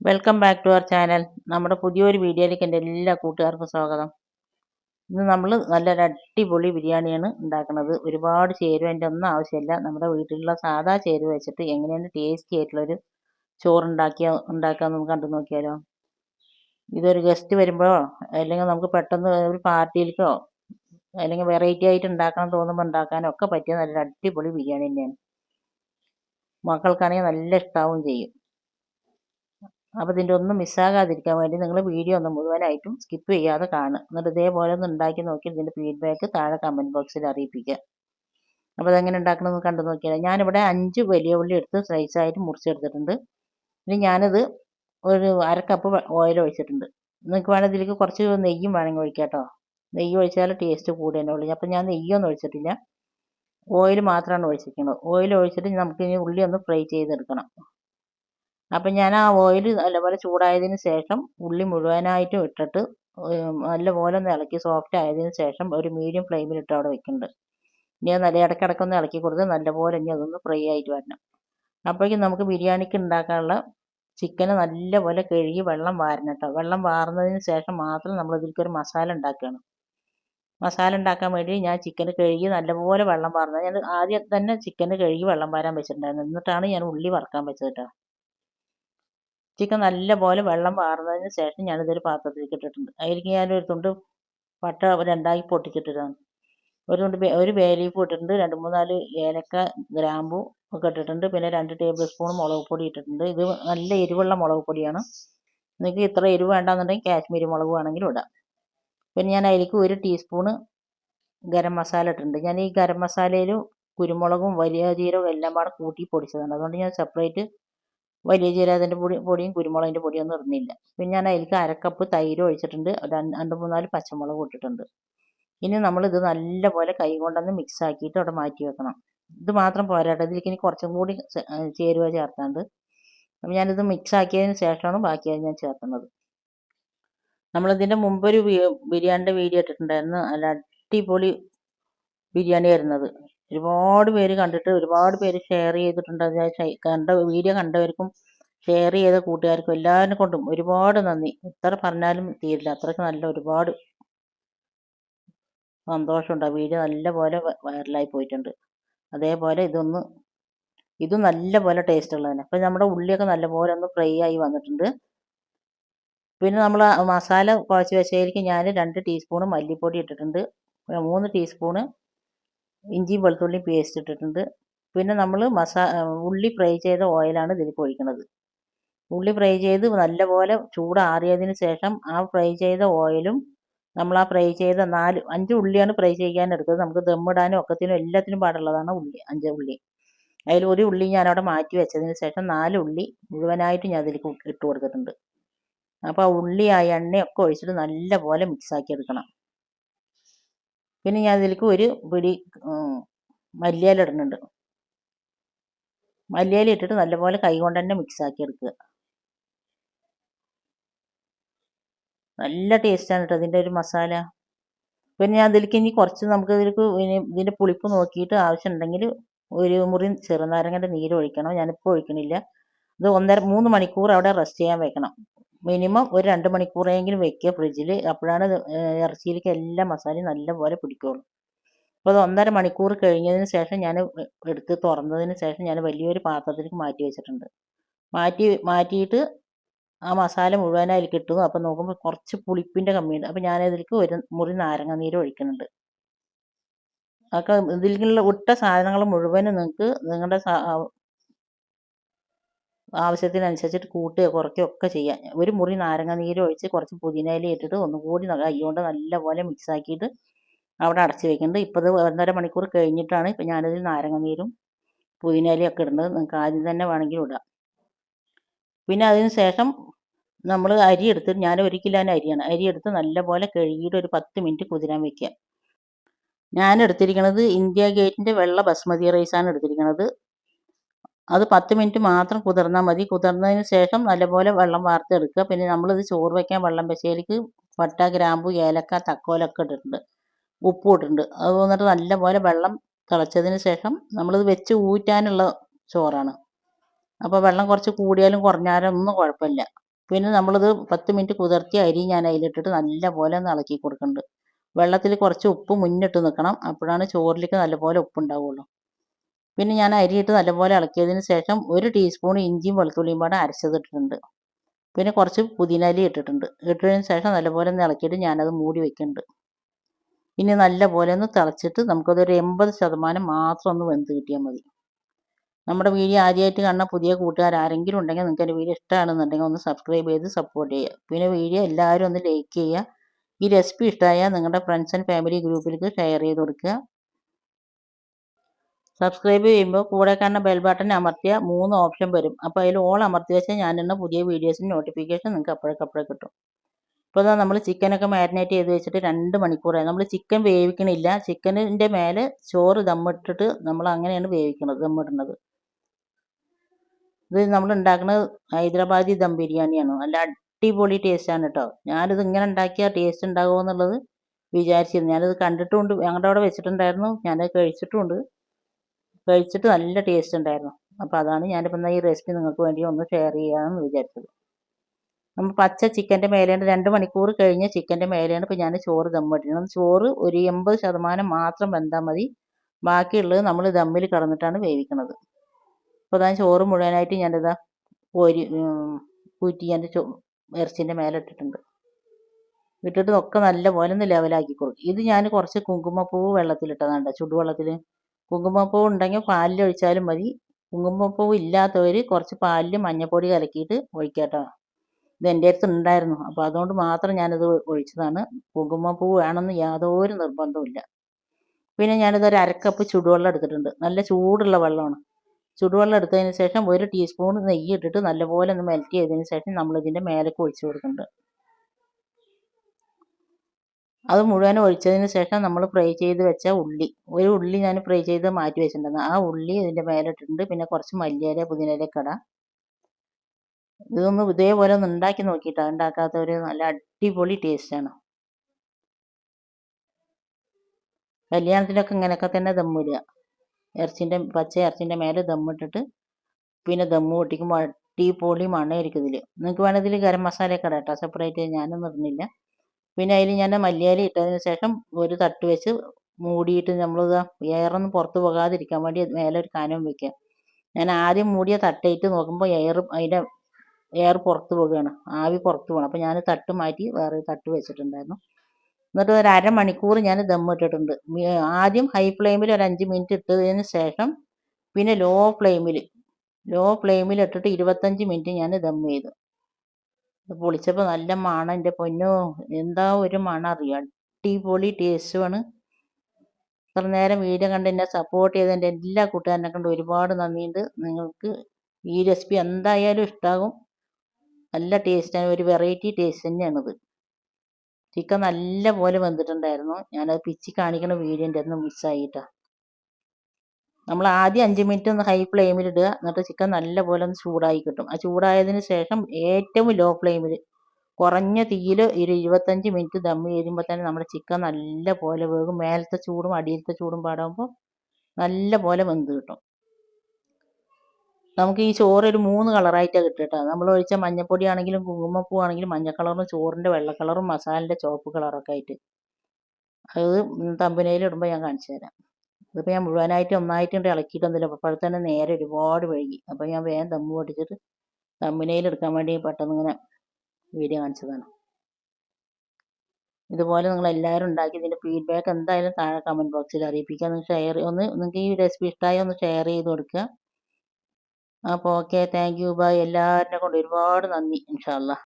Welcome back to our channel നമ്മുടെ പുതിയൊരു വീഡിയോയിലേക്ക് എന്റെ എല്ലാ കൂട്ടുകാർക്കും സ്വാഗതം. ഇന്ന് നമ്മൾ നല്ലൊരു അടിപൊളി ബിരിയാണിയാണ് ഉണ്ടാക്കുന്നത്. ഒരുപാട് ചേരുവന്റെ ഒന്നും ആവശ്യമില്ല. നമ്മുടെ വീട്ടിലുള്ള സാധാ ചേരുവ വെച്ചിട്ട് എങ്ങനെയാണ് ടേസ്റ്റി ആയിട്ടുള്ളൊരു ചോറുണ്ടാക്കിയ ഉണ്ടാക്കാമെന്ന് നമുക്ക് കണ്ടു നോക്കിയാലോ. ഇതൊരു ഗസ്റ്റ് വരുമ്പോഴോ അല്ലെങ്കിൽ നമുക്ക് പെട്ടെന്ന് ഒരു പാർട്ടിയിലേക്കോ അല്ലെങ്കിൽ വെറൈറ്റി ആയിട്ട് ഉണ്ടാക്കണം തോന്നുമ്പോൾ ഉണ്ടാക്കാനോ ഒക്കെ പറ്റിയ നല്ലൊരു അടിപൊളി ബിരിയാണി തന്നെയാണ്. മക്കൾക്കാണെങ്കിൽ നല്ല ഇഷ്ടാവും ചെയ്യും. അപ്പോൾ ഇതിന്റെ ഒന്നും മിസ്സാകാതിരിക്കാൻ വേണ്ടി നിങ്ങൾ വീഡിയോ ഒന്ന് മുഴുവനായിട്ടും സ്കിപ്പ് ചെയ്യാതെ കാണുക. എന്നിട്ട് ഇതേപോലെ ഒന്ന് ഉണ്ടാക്കി നോക്കി ഇതിന്റെ ഫീഡ്ബാക്ക് താഴെ കമന്റ് ബോക്സിൽ അറിയിപ്പിക്കുക. അപ്പോൾ അതെങ്ങനെ ഉണ്ടാക്കണമെന്ന് കണ്ടു നോക്കിയാൽ ഞാനിവിടെ അഞ്ച് വലിയ ഉള്ളി എടുത്ത് സ്ലൈസായിട്ട് മുറിച്ചെടുത്തിട്ടുണ്ട്. ഇനി ഞാനത് ഒരു അര കപ്പ് ഓയിൽ ഒഴിച്ചിട്ടുണ്ട്. നിങ്ങൾക്ക് വേണമെങ്കിൽ ഇതിലേക്ക് കുറച്ച് നെയ്യും വേണമെങ്കിൽ ഒഴിക്കാം കേട്ടോ. നെയ്യ് ഒഴിച്ചാൽ ടേസ്റ്റ് കൂടുതലേ ഉള്ളൂ. അപ്പോൾ ഞാൻ നെയ്യൊന്നും ഒഴിച്ചിട്ടില്ല. ഓയിൽ മാത്രമാണ് ഒഴിച്ചിരിക്കുന്നത്. ഓയിൽ ഒഴിച്ചിട്ട് നമുക്ക് ഇനി ഉള്ളി ഒന്ന് ഫ്രൈ ചെയ്തെടുക്കണം. അപ്പം ഞാൻ ആ ഓയിൽ നല്ലപോലെ ചൂടായതിന് ശേഷം ഉള്ളി മുഴുവനായിട്ടും ഇട്ടിട്ട് നല്ലപോലെ ഒന്ന് ഇളക്കി സോഫ്റ്റ് ആയതിന് ശേഷം ഒരു മീഡിയം ഫ്ലെയിമിലിട്ട് അവിടെ വെക്കുന്നുണ്ട് ഇനി അത് നല്ല ഇടയ്ക്കിടയ്ക്കൊന്ന് ഇളക്കി കൊടുത്ത് നല്ലപോലെ ഇനി അതൊന്ന് ഫ്രൈ ആയിട്ട് വരണം. അപ്പോഴേക്കും നമുക്ക് ബിരിയാണിക്ക് ഉണ്ടാക്കാനുള്ള ചിക്കന് നല്ലപോലെ കഴുകി വെള്ളം വാരണം കേട്ടോ വെള്ളം വാർന്നതിന് ശേഷം മാത്രം നമ്മൾ ഇതിലേക്ക് ഒരു മസാല ഉണ്ടാക്കുകയാണ്. മസാല ഉണ്ടാക്കാൻ വേണ്ടി ഞാൻ ചിക്കൻ കഴുകി നല്ലപോലെ വെള്ളം വാർന്നത്. ഞാൻ ആദ്യം തന്നെ ചിക്കൻ കഴുകി വെള്ളം വാരാൻ വെച്ചിട്ടുണ്ടായിരുന്നു. എന്നിട്ടാണ് ഞാൻ ഉള്ളി വറുക്കാൻ വെച്ചത് കേട്ടോ ചിക്കൻ നല്ലപോലെ വെള്ളം വാർന്നതിന് ശേഷം ഞാനിതൊരു പാത്രത്തിലേക്ക് ഇട്ടിട്ടുണ്ട്. അതിലേക്ക് ഞാൻ ഒരു തുണ്ട് പട്ട രണ്ടായി പൊട്ടിച്ചിട്ടിട്ടാണ് ഒരു തുണ്ട് ഒരു ബേ ലീഫ് ഇട്ടിട്ടുണ്ട് രണ്ട് മൂന്നാൽ ഏലക്ക ഗ്രാമ്പു ഒക്കെ ഇട്ടിട്ടുണ്ട് പിന്നെ രണ്ട് ടേബിൾ സ്പൂൺ മുളക് പൊടി ഇട്ടിട്ടുണ്ട്. ഇത് നല്ല എരിവുള്ള മുളക് പൊടിയാണ്. നിങ്ങൾക്ക് ഇത്ര എരിവ് വേണ്ടാന്നുണ്ടെങ്കിൽ കാശ്മീരി മുളക് വേണമെങ്കിലും ഇടാം. പിന്നെ ഞാൻ അതിലേക്ക് ഒരു ടീസ്പൂണ് ഗരം മസാല ഇട്ടിട്ടുണ്ട്. ഞാൻ ഈ ഗരം മസാലയിൽ കുരുമുളകും വലിയ ജീരകവും എല്ലാം പാടെ കൂട്ടി പൊടിച്ചതാണ്. അതുകൊണ്ട് ഞാൻ സെപ്പറേറ്റ് വലിയ ജീരകത്തിന്റെ പൊടി പൊടിയും കുരുമുളകിന്റെ പൊടിയും ഒന്നും ഇടുന്നില്ല. പിന്നെ ഞാൻ അതിലേക്ക് അരക്കപ്പ് തൈര് ഒഴിച്ചിട്ടുണ്ട്. രണ്ട് മൂന്നാൽ പച്ചമുളക് ഇട്ടിട്ടുണ്ട്. ഇനി നമ്മളിത് നല്ലപോലെ കൈ കൊണ്ടൊന്ന് മിക്സ് ആക്കിയിട്ട് അവിടെ മാറ്റി വെക്കണം. ഇത് മാത്രം പോരാട്ടോ ഇതിലേക്ക് ഇനി കുറച്ചും കൂടി ചേരുവ ചേർത്താണ്ട്. അപ്പം ഞാനിത് മിക്സ് ആക്കിയതിന് ശേഷമാണ് ബാക്കിയത് ഞാൻ ചേർക്കുന്നത്. നമ്മളിതിന്റെ മുമ്പൊരു ബിരിയാണിന്റെ വീഡിയോ ഇട്ടിട്ടുണ്ടായിരുന്നു. നല്ല അടിപൊളി ബിരിയാണി വരുന്നത് ഒരുപാട് പേര് കണ്ടിട്ട് ഒരുപാട് പേര് ഷെയർ ചെയ്തിട്ടുണ്ട്. കണ്ട വീഡിയോ കണ്ടവർക്കും ഷെയർ ചെയ്ത കൂട്ടുകാർക്കും എല്ലാവരും കൊണ്ടും ഒരുപാട് നന്ദി. എത്ര പറഞ്ഞാലും തീരില്ല. അത്രയ്ക്ക് നല്ല ഒരുപാട് സന്തോഷമുണ്ട്. ആ വീഡിയോ നല്ലപോലെ വൈറലായി പോയിട്ടുണ്ട്. അതേപോലെ ഇതൊന്ന് ഇതും നല്ലപോലെ ടേസ്റ്റ് ഉള്ളതാണ് അപ്പം നമ്മുടെ ഉള്ളിയൊക്കെ നല്ലപോലെ ഒന്ന് ഫ്രൈ ആയി വന്നിട്ടുണ്ട്. പിന്നെ നമ്മൾ മസാല കുഴച്ച് വെച്ചതിലേക്ക് ഞാൻ രണ്ട് ടീസ്പൂണ് മല്ലിപ്പൊടി ഇട്ടിട്ടുണ്ട്. മൂന്ന് ടീസ്പൂണ് ഇഞ്ചിയും വെളുത്തുള്ളിയും പേസ്റ്റ് ഇട്ടിട്ടുണ്ട്. പിന്നെ നമ്മൾ മസാ ഉള്ളി ഫ്രൈ ചെയ്ത ഓയിലാണ് ഇതിലേക്ക് ഒഴിക്കുന്നത് ഉള്ളി ഫ്രൈ ചെയ്ത് നല്ലപോലെ ചൂടാറിയതിന് ശേഷം ആ ഫ്രൈ ചെയ്ത ഓയിലും നമ്മൾ ആ ഫ്രൈ ചെയ്ത നാല് അഞ്ച് ഉള്ളിയാണ് ഫ്രൈ ചെയ്യാൻ എടുത്തത്. നമുക്ക് ദമ്മിടാനും ഒക്കത്തിനും എല്ലാത്തിനും പാടുള്ളതാണ് ഉള്ളി അഞ്ച് ഉള്ളി. അതിൽ ഒരു ഉള്ളി ഞാൻ അവിടെ മാറ്റി വെച്ചതിന് ശേഷം നാല് ഉള്ളി മുഴുവനായിട്ട് ഞാൻ അതിലേക്ക് ഇട്ട് കൊടുത്തിട്ടുണ്ട്. അപ്പോൾ ആ ഉള്ളി ആ എണ്ണയൊക്കെ ഒഴിച്ചിട്ട് നല്ലപോലെ മിക്സാക്കി എടുക്കണം. പിന്നെ ഞാൻ ഇതിലേക്ക് ഒരു പിടി മല്ലിയില ഇടുന്നുണ്ട്. മല്ലിയില ഇട്ടിട്ട് നല്ലപോലെ കൈ കൊണ്ട് തന്നെ മിക്സ് ആക്കി എടുക്കുക. നല്ല ടേസ്റ്റാണ് കേട്ടോ ഇതിന്റെ ഒരു മസാല. പിന്നെ ഞാൻ ഇതിലേക്ക് ഇനി കുറച്ച് നമുക്ക് ഇതിലേക്ക് ഇതിന്റെ പുളിപ്പ് നോക്കിയിട്ട് ആവശ്യമുണ്ടെങ്കിൽ ഒരു മുറി ചെറുനാരങ്ങന്റെ നീര് ഒഴിക്കണം. ഞാനിപ്പോൾ ഒഴിക്കണില്ല. ഇത് ഒന്നര മൂന്ന് മണിക്കൂർ അവിടെ റെസ്റ്റ് ചെയ്യാൻ വെക്കണം. മിനിമം ഒരു രണ്ട് മണിക്കൂറെങ്കിലും വെക്കുക ഫ്രിഡ്ജിൽ അപ്പോഴാണ് ഇറച്ചിയിലേക്ക് എല്ലാ മസാലയും നല്ലപോലെ പിടിക്കുകയുള്ളൂ അപ്പോൾ അത് ഒന്നര മണിക്കൂർ കഴിഞ്ഞതിന് ശേഷം ഞാൻ എടുത്ത് തുറന്നതിന് ശേഷം ഞാൻ വലിയൊരു പാത്രത്തിലേക്ക് മാറ്റി വെച്ചിട്ടുണ്ട്. മാറ്റി മാറ്റിയിട്ട് ആ മസാല മുഴുവനായി കിട്ടുന്നു അപ്പോൾ നോക്കുമ്പോൾ കുറച്ച് പുളിപ്പിന്റെ കമ്മിയുണ്ട്. അപ്പോൾ ഞാനതിലേക്ക് ഒരു മുറി നാരങ്ങ നീര് ഒഴിക്കുന്നുണ്ട്. ഒക്കെ ഇതിലുള്ള ഒട്ട സാധനങ്ങൾ മുഴുവനും നിങ്ങൾക്ക് നിങ്ങളുടെ ആവശ്യത്തിനനുസരിച്ചിട്ട് കൂട്ടുകയോ കുറയ്ക്കുകയോ ഒക്കെ ചെയ്യാം. ഒരു മുറി നാരങ്ങ നീര് ഒഴിച്ച് കുറച്ച് പുതിനയില ഇട്ടിട്ട് ഒന്നുകൂടി കൈകൊണ്ട് നല്ലപോലെ മിക്സ് ആക്കിയിട്ട് അവിടെ അടച്ച് വെക്കുന്നുണ്ട് ഇപ്പോൾ ഇത് ഒന്നര മണിക്കൂർ കഴിഞ്ഞിട്ടാണ് ഇപ്പം ഞാനതിൽ നാരങ്ങ നീരും പുതിനയിലയൊക്കെ ഇടുന്നത്. നിങ്ങൾക്ക് ആദ്യം തന്നെ വേണമെങ്കിൽ ഇടാം. പിന്നെ അതിന് ശേഷം നമ്മൾ അരി എടുത്ത് ഞാൻ ഒരു കിലോന് അരിയാണ്. അരി എടുത്ത് നല്ലപോലെ കഴുകിയിട്ട് ഒരു പത്ത് മിനിറ്റ് കുതിരാൻ വെക്കുക. ഞാൻ എടുത്തിരിക്കുന്നത് ഇന്ത്യ ഗേറ്റിന്റെ വെള്ള ബസ്മതി റൈസാണ് എടുത്തിരിക്കുന്നത് അത് പത്ത് മിനിറ്റ് മാത്രം കുതിർന്നാൽ മതി. കുതിർന്നതിന് ശേഷം നല്ലപോലെ വെള്ളം വാർത്തെടുക്കുക. പിന്നെ നമ്മളിത് ചോറ് വയ്ക്കാൻ വെള്ളം പശയിലേക്ക് പട്ട ഗ്രാമ്പു ഏലക്ക തക്കോലൊക്കെ ഇട്ടിട്ടുണ്ട്. ഉപ്പും ഇട്ടിട്ടുണ്ട്. അത് വന്നിട്ട് നല്ലപോലെ വെള്ളം തിളച്ചതിന് ശേഷം നമ്മളിത് വെച്ച് ഊറ്റാനുള്ള ചോറാണ്. അപ്പോൾ വെള്ളം കുറച്ച് കൂടിയാലും കുറഞ്ഞാലും ഒന്നും കുഴപ്പമില്ല. പിന്നെ നമ്മളിത് പത്ത് മിനിറ്റ് കുതിർത്തി അരി ഞാൻ അതിലിട്ടിട്ട് നല്ലപോലെ ഒന്ന് ഇളക്കി കൊടുക്കുന്നുണ്ട്. വെള്ളത്തിൽ കുറച്ച് ഉപ്പ് മുന്നിട്ട് നിൽക്കണം. അപ്പോഴാണ് ചോറിലേക്ക് നല്ലപോലെ ഉപ്പുണ്ടാവുള്ളൂ പിന്നെ ഞാൻ അരിയിട്ട് നല്ലപോലെ ഇളക്കിയതിന് ശേഷം ഒരു ടീസ്പൂൺ ഇഞ്ചിയും വെളുത്തുള്ളിയും പാടെ അരച്ചതിട്ടിട്ടുണ്ട്. പിന്നെ കുറച്ച് പുതിനയില ഇട്ടിട്ടുണ്ട്. ഇട്ടതിന് ശേഷം നല്ലപോലെ ഒന്ന് ഇളക്കിയിട്ട് ഞാനത് മൂടി വെക്കുന്നുണ്ട്. ഇനി നല്ലപോലെ ഒന്ന് തിളച്ചിട്ട് നമുക്കതൊരു എൺപത് ശതമാനം മാത്രം ഒന്ന് വെന്ത് കിട്ടിയാൽ മതി. നമ്മുടെ വീഡിയോ ആദ്യമായിട്ട് കാണുന്ന പുതിയ കൂട്ടുകാർ ആരെങ്കിലും ഉണ്ടെങ്കിൽ നിങ്ങൾക്ക് എന്റെ വീഡിയോ ഇഷ്ടമാണെന്നുണ്ടെങ്കിൽ ഒന്ന് സബ്സ്ക്രൈബ് ചെയ്ത് സപ്പോർട്ട് ചെയ്യുക. പിന്നെ വീഡിയോ എല്ലാവരും ഒന്ന് ലൈക്ക് ചെയ്യുക. ഈ റെസിപ്പി ഇഷ്ടമായാൽ നിങ്ങളുടെ ഫ്രണ്ട്സ് ആൻഡ് ഫാമിലി ഗ്രൂപ്പിലേക്ക് ഷെയർ ചെയ്ത് കൊടുക്കുക. സബ്സ്ക്രൈബ് ചെയ്യുമ്പോൾ കൂടെ കാണുന്ന ബെൽ ബട്ടൺ അമർത്തിയ മൂന്ന് ഓപ്ഷൻ വരും. അപ്പോൾ അതിൽ ഓൾ അമർത്തി വെച്ചാൽ ഞാനിടുന്ന പുതിയ വീഡിയോസിന് നോട്ടിഫിക്കേഷൻ നിങ്ങൾക്ക് അപ്പോഴേക്കപ്പോഴേ കിട്ടും. ഇപ്പോൾ ഇതാ നമ്മൾ ചിക്കനൊക്കെ മാരിനേറ്റ് ചെയ്ത് വെച്ചിട്ട് രണ്ട് മണിക്കൂറായി. നമ്മൾ ചിക്കൻ വേവിക്കണില്ല. ചിക്കനിന്റെ മേലെ ചോറ് ദമ്മിട്ടിട്ട് നമ്മൾ അങ്ങനെയാണ് വേവിക്കുന്നത് ദമ്മിടുന്നത്. ഇത് നമ്മൾ ഉണ്ടാക്കുന്നത് ഹൈദരാബാദി ദം ബിരിയാണിയാണ് നല്ല അടിപൊളി ടേസ്റ്റാണ് കേട്ടോ ഞാനിത് ഇങ്ങനെ ഉണ്ടാക്കിയാൽ ടേസ്റ്റ് ഉണ്ടാകുമോ എന്നുള്ളത് വിചാരിച്ചിരുന്നു. ഞാനത് കണ്ടിട്ടുമുണ്ട് ഞങ്ങളുടെ അവിടെ വെച്ചിട്ടുണ്ടായിരുന്നു. ഞാനത് കഴിച്ചിട്ടുമുണ്ട് കഴിച്ചിട്ട് നല്ല ടേസ്റ്റ് ഉണ്ടായിരുന്നു. അപ്പോൾ അതാണ് ഞാനിപ്പോൾ ഈ റെസിപ്പി നിങ്ങൾക്ക് വേണ്ടി ഒന്ന് ഷെയർ ചെയ്യാമെന്ന് വിചാരിച്ചത്. നമ്മൾ പച്ച ചിക്കന്റെ മേലെയാണ് രണ്ട് മണിക്കൂർ കഴിഞ്ഞ ചിക്കന്റെ മേലെയാണ് ഇപ്പോൾ ഞാൻ ചോറ് ദമ്മിട്ടിരുന്നത് ചോറ് ഒരു എൺപത് ശതമാനം മാത്രം വെന്താൽ മതി. ബാക്കിയുള്ളത് നമ്മൾ ദമ്മിൽ കടന്നിട്ടാണ് വേവിക്കുന്നത് അപ്പോൾ അതാ ചോറ് മുഴുവനായിട്ട് ഞാനിതാ കോരി കൂറ്റി ഞാൻ ചോ ഇറച്ചിന്റെ മേലെ ഇട്ടിട്ടുണ്ട്. ഇട്ടിട്ട് ഒക്കെ നല്ലപോലെ ഒന്ന് ലെവലാക്കി കൊടുക്കും. ഇത് ഞാൻ കുറച്ച് കുങ്കുമപ്പൂവ് വെള്ളത്തിലിട്ടതാണ് ചുടുവെള്ളത്തിൽ കുങ്കുമപ്പൂവ് ഉണ്ടെങ്കിൽ പാലിൽ ഒഴിച്ചാലും മതി. കുങ്കുമപ്പൂവ് ഇല്ലാത്തവർ കുറച്ച് പാലിൽ മഞ്ഞൾപ്പൊടി കലക്കിയിട്ട് ഒഴിക്കാട്ടോ. ഇത് എന്റെ അടുത്ത് ഉണ്ടായിരുന്നു. അപ്പോൾ അതുകൊണ്ട് മാത്രം ഞാനിത് ഒഴിച്ചതാണ്. കുങ്കുമപ്പൂവ് വേണമെന്ന് യാതൊരു നിർബന്ധവുമില്ല പിന്നെ ഞാനിത് ഒരു അരക്കപ്പ് ചുടുവെള്ളം എടുത്തിട്ടുണ്ട്. നല്ല ചൂടുള്ള വെള്ളമാണ്. ചുടുവെള്ളം എടുത്തതിന് ശേഷം ഒരു ടീസ്പൂൺ നെയ്യ് ഇട്ടിട്ട് നല്ലപോലെ ഒന്ന് മെൽറ്റ് ചെയ്തതിന് ശേഷം നമ്മളിതിന്റെ മേലേക്ക് ഒഴിച്ചു കൊടുക്കുന്നുണ്ട്. അത് മുഴുവൻ ഒഴിച്ചതിന് ശേഷം നമ്മൾ ഫ്രൈ ചെയ്ത് വെച്ച ഉള്ളി. ഒരു ഉള്ളി ഞാൻ ഫ്രൈ ചെയ്ത് മാറ്റി വെച്ചിട്ടുണ്ടായിരുന്നു ആ ഉള്ളി ഇതിന്റെ മേലെ ഇട്ടിട്ടുണ്ട് പിന്നെ കുറച്ച് മല്ലിയില പുതിനയിലൊക്കെ ഇടാം. ഇതൊന്ന് ഇതേപോലെ ഒന്ന് ഉണ്ടാക്കി നോക്കിയിട്ട് ഉണ്ടാക്കാത്ത ഒരു നല്ല അടിപൊളി ടേസ്റ്റാണ് കല്യാണത്തിനൊക്കെ ഇങ്ങനെയൊക്കെ തന്നെ ദമ്മിടുക ഇറച്ചിന്റെ പച്ച ഇറച്ചിന്റെ മേലെ ദമ്മിട്ടിട്ട് പിന്നെ ദമ്മ് പൊട്ടിക്കുമ്പോൾ അടിപൊളി മണമായിരിക്കും ഇതിൽ നിങ്ങൾക്ക് വേണമെങ്കിൽ ഗരം മസാലയൊക്കെ ഇടാം കേട്ടോ സെപ്പറേറ്റ് ഞാനൊന്നും ഇടുന്നില്ല. പിന്നെ അതിൽ ഞാൻ മല്ലിയില ഇട്ടതിന് ശേഷം ഒരു തട്ട് വെച്ച് മൂടിയിട്ട് നമ്മൾ എയറൊന്നും പുറത്ത് പോകാതിരിക്കാൻ വേണ്ടി മേലെ ഒരു കനം വെക്കുക ഞാൻ ആദ്യം മൂടിയ തട്ടയിട്ട് നോക്കുമ്പോൾ എയർ അതിന്റെ എയർ പുറത്ത് പോവുകയാണ്. ആവി പുറത്ത് പോകണം അപ്പോൾ ഞാൻ തട്ട് മാറ്റി വേറെ തട്ട് വെച്ചിട്ടുണ്ടായിരുന്നു. എന്നിട്ട് ഒരു അരമണിക്കൂർ ഞാൻ ദമ്മിട്ടിട്ടുണ്ട് ആദ്യം ഹൈ ഫ്ലെയിമിൽ ഒരു അഞ്ച് മിനിറ്റ് ഇട്ടതിന് ശേഷം പിന്നെ ലോ ഫ്ലെയിമിൽ ലോ ഫ്ലെയിമിൽ ഇട്ടിട്ട് ഇരുപത്തഞ്ച് മിനിറ്റ് ഞാൻ ദം ചെയ്തു. പൊളിച്ചപ്പോൾ നല്ല മണം. എന്റെ പൊന്നോ എന്താ ഒരു മണം അറിയാം? അടിപൊളി ടേസ്റ്റുമാണ് ഇത്ര നേരം വീഡിയോ കണ്ട് എന്നെ സപ്പോർട്ട് ചെയ്ത എന്റെ എല്ലാ കൂട്ടുകാരനെ കണ്ട് ഒരുപാട് നന്ദിയുണ്ട്. നിങ്ങൾക്ക് ഈ റെസിപ്പി എന്തായാലും ഇഷ്ടാകും. നല്ല ടേസ്റ്റാണ് ഒരു വെറൈറ്റി ടേസ്റ്റ് തന്നെയാണിത്. ചിക്കൻ നല്ല പോലെ വെന്തിട്ടുണ്ടായിരുന്നു. ഞാനത് പിച്ചി കാണിക്കണ വീഡിയോ എന്റെ ഒന്ന് മിസ്സായിട്ടാ നമ്മൾ ആദ്യം അഞ്ച് മിനിറ്റ് ഒന്ന് ഹൈ ഫ്ലെയിമിൽ ഇടുക. എന്നിട്ട് ചിക്കൻ നല്ലപോലെ ഒന്ന് ചൂടായി കിട്ടും. ആ ചൂടായതിന് ശേഷം ഏറ്റവും ലോ ഫ്ലെയിമിൽ കുറഞ്ഞ തീയിൽ ഒരു ഇരുപത്തഞ്ച് മിനിറ്റ് ദം ചെയ്യുമ്പോൾ തന്നെ നമ്മുടെ ചിക്കൻ നല്ല പോലെ വേകും. മേലത്തെ ചൂടും അടിയിലത്തെ ചൂടും പാടാകുമ്പോൾ നല്ല പോലെ വെന്ത് കിട്ടും. നമുക്ക് ഈ ചോറ് ഒരു മൂന്ന് കളറായിട്ടാണ് കിട്ടുക നമ്മൾ ഒഴിച്ച മഞ്ഞപ്പൊടി ആണെങ്കിലും കുങ്കുമപ്പൂ ആണെങ്കിലും മഞ്ഞ കളറും ചോറിന്റെ വെള്ള കളറും മസാലന്റെ ചുവപ്പ് കളറൊക്കെ ആയിട്ട്. അത് തമ്പനയിൽ ഇടുമ്പോൾ ഞാൻ കാണിച്ചു തരാം. ഇതിപ്പോൾ ഞാൻ മുഴുവനായിട്ട് ഒന്നായിട്ടുണ്ട് ഇളക്കിയിട്ടൊന്നുമില്ല. അപ്പോൾ തന്നെ നേരെ ഒരുപാട് വഴുകി. അപ്പോൾ ഞാൻ വേഗം തമ്മ് പൊട്ടിച്ചിട്ട് തമ്മിനയിൽ എടുക്കാൻ വേണ്ടി പെട്ടെന്ന് ഇങ്ങനെ വീഡിയോ കാണിച്ചതാണ്. ഇതുപോലെ നിങ്ങൾ എല്ലാവരും ഉണ്ടാക്കി ഇതിന്റെ ഫീഡ്ബാക്ക് എന്തായാലും താഴെ കമന്റ് ബോക്സിൽ അറിയിപ്പിക്കുക. ഒന്ന് ഷെയർ ഒന്ന് നിങ്ങൾക്ക് ഈ റെസിപ്പി ഇഷ്ടമായി ഒന്ന് ഷെയർ ചെയ്ത് കൊടുക്കുക. അപ്പോൾ ഓക്കെ താങ്ക് യു ബൈ എല്ലാവരുടെ കൊണ്ട് ഒരുപാട് നന്ദി ഇൻഷാല്ലാ